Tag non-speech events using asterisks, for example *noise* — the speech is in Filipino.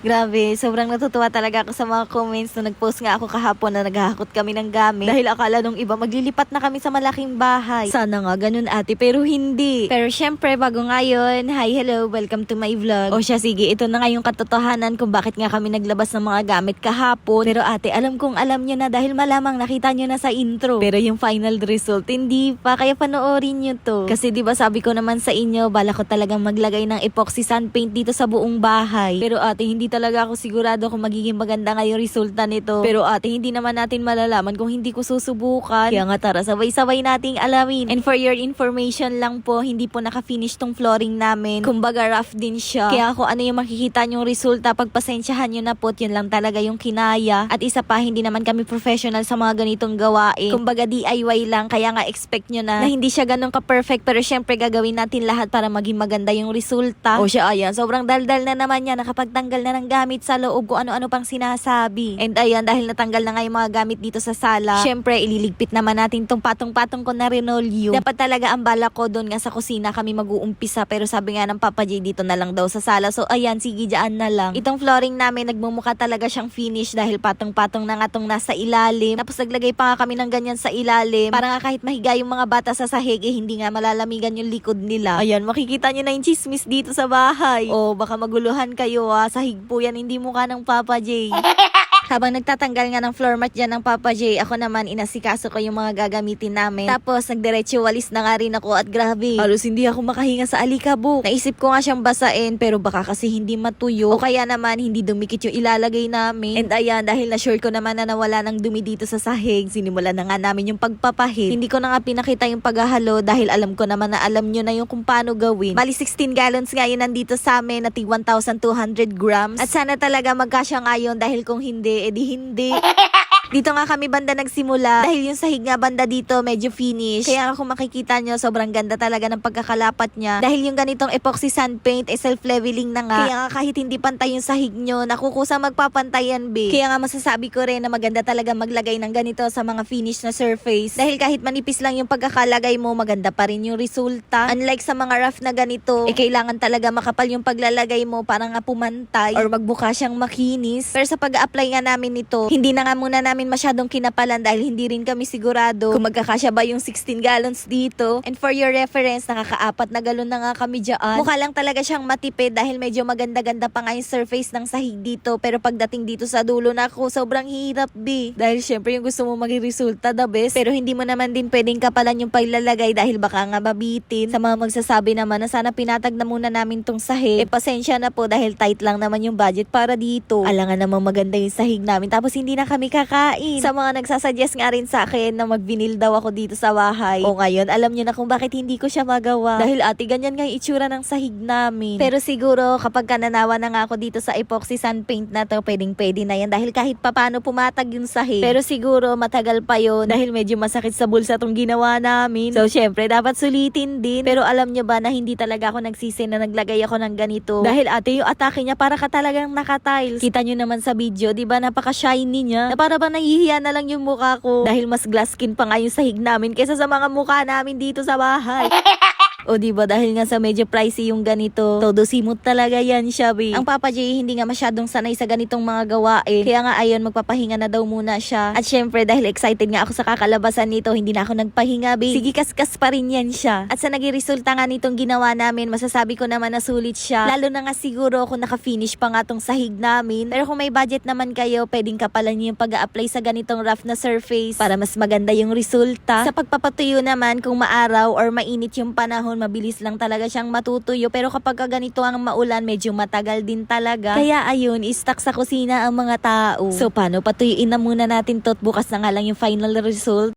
Grabe, sobrang natutuwa talaga ako sa mga comments na nag-post nga ako kahapon na naghahakot kami ng gamit. Dahil akala nung iba maglilipat na kami sa malaking bahay. Sana nga ganun ate, pero hindi. Pero syempre, bago ngayon, hi, hello, welcome to my vlog. O siya, sige, ito na nga yung katotohanan kung bakit nga kami naglabas ng mga gamit kahapon. Pero ate, alam kong alam nyo na dahil malamang nakita nyo na sa intro. Pero yung final result, hindi pa. Kaya panoorin nyo to. Kasi di ba sabi ko naman sa inyo, bala ko talagang maglagay ng epoxy sun paint dito sa buong bahay. Pero ate, hindi talaga ako sigurado kung magiging maganda nga yung resulta nito. Pero ate, hindi naman natin malalaman kung hindi ko susubukan. Kaya nga tara, sabay-sabay nating alamin. And for your information lang po, hindi po naka-finish tong flooring namin. Kumbaga rough din siya. Kaya kung ano yung makikita nyong resulta, pagpasensyahan nyo na po, yun lang talaga yung kinaya. At isa pa, hindi naman kami professional sa mga ganitong gawain. Kumbaga DIY lang, kaya nga expect nyo na, na hindi siya ganun ka-perfect. Pero syempre, gagawin natin lahat para maging maganda yung resulta. O siya, ayan, sobrang daldal na naman niya, nakapagtanggal na ng gamit sa loob kung ano-ano pang sinasabi. And ayan, dahil natanggal na nga yung mga gamit dito sa sala, syempre, ililigpit naman natin tong patong-patong ko na renolyo. Dapat talaga ang bala ko doon nga sa kusina kami mag-uumpisa, pero sabi nga ng Papa J dito na lang daw sa sala. So ayan, sige, dyan na lang. Itong flooring namin, nagmumukha talaga siyang finish dahil patong-patong na nga tong nasa ilalim. Tapos naglagay pa nga kami ng ganyan sa ilalim. Para nga kahit mahiga yung mga bata sa sahig, eh, hindi nga malalamigan yung likod nila. Ayan, makikita nyo na yung chismis dito sa bahay. O, baka maguluhan kayo ah. Sahig po yan, hindi mukha ng Papa J. *laughs* Habang nagtatanggal nga ng floor mat dyan ng Papa J, ako naman inasikaso ko yung mga gagamitin namin. Tapos nagdiretso na nga rin ako at grabe. Halos hindi ako makahinga sa alikabok. Naisip ko nga siyang basain pero baka kasi hindi matuyo. O kaya naman hindi dumikit yung ilalagay namin. And ayan, dahil na-sure ko naman na nawala ng dumi dito sa sahig, sinimulan na nga namin yung pagpapahid. Hindi ko na nga pinakita yung paghahalo dahil alam ko naman na alam nyo na yung kung paano gawin. Bali 16 gallons nga yun nandito sa amin na tig 1,200 grams. At sana talaga magkasya nga yun dahil kung hindi, edi hindi. *laughs* Dito nga kami banda nagsimula dahil yung sahig nga banda dito medyo finish. Kaya kung makikita nyo, sobrang ganda talaga ng pagkakalapat niya. Dahil yung ganitong epoxy sand paint, eh self-leveling na nga. Kaya nga kahit hindi pantay yung sahig nyo, nakukusa magpapantayan be. Kaya nga masasabi ko rin na maganda talaga maglagay ng ganito sa mga finish na surface. Dahil kahit manipis lang yung pagkakalagay mo, maganda pa rin yung resulta. Unlike sa mga rough na ganito, eh kailangan talaga makapal yung paglalagay mo para nga pumantay or magbuka siyang makinis. Pero sa pag-apply nga namin nito, hindi na nga muna namin masyadong kinapalan dahil hindi rin kami sigurado kung magkakasya ba yung 16 gallons dito. And for your reference, nakakaapat na galon na nga kami dyan. Mukha lang talaga siyang matipid dahil medyo maganda-ganda pa nga yung surface ng sahig dito. Pero pagdating dito sa dulo na ako, sobrang hirap be. Dahil syempre yung gusto mo maging resulta the best. Pero hindi mo naman din pwedeng kapalan yung paglalagay dahil baka nga mabitin. Sa mga magsasabi naman na sana pinatag na muna namin tong sahig. Eh pasensya na po dahil tight lang naman yung budget para dito. Alangan namang maganda yung sahig namin. Tapos hindi na kami kakain. Sa mga nagsasuggest nga rin sa akin na mag-vinyl daw ako dito sa bahay. O ngayon, alam nyo na kung bakit hindi ko siya magawa. Dahil ate, ganyan nga yung itsura ng sahig namin. Pero siguro, kapag kananawa na nga ako dito sa epoxy sun paint na to, pwedeng pwede na yan. Dahil kahit papano pumatag yung sahig. Pero siguro, matagal pa yon Dahil medyo masakit sa bulsa tong ginawa namin. So, syempre, dapat sulitin din. Pero alam nyo ba na hindi talaga ako nagsisi na naglagay ako ng ganito. Dahil ate, yung atake niya para ka talagang nakatiles. Kita nyo naman sa video, di ba? Napaka-shiny niya. Na para ba nahihiya na lang yung mukha ko. Dahil mas glass skin pa nga yung sahig namin kaysa sa mga mukha namin dito sa bahay. *laughs* O di ba dahil nga sa medyo pricey yung ganito, todo simot talaga yan siya, be. Ang Papa J hindi nga masyadong sanay sa ganitong mga gawain. Kaya nga ayon magpapahinga na daw muna siya. At syempre dahil excited nga ako sa kakalabasan nito, hindi na ako nagpahinga, be. Sige kaskas pa rin yan siya. At sa naging resulta nga nitong ginawa namin, masasabi ko naman na sulit siya. Lalo na nga siguro kung naka-finish pa nga tong sahig namin. Pero kung may budget naman kayo, pwedeng kapalan niyo yung pag-apply sa ganitong rough na surface para mas maganda yung resulta. Sa pagpapatuyo naman, kung maaraw or mainit yung panahon, mabilis lang talaga siyang matutuyo. Pero kapag ka ganito ang maulan, medyo matagal din talaga. Kaya ayun, istak sa kusina ang mga tao. So paano, patuyuin na muna natin to at bukas na nga lang yung final result.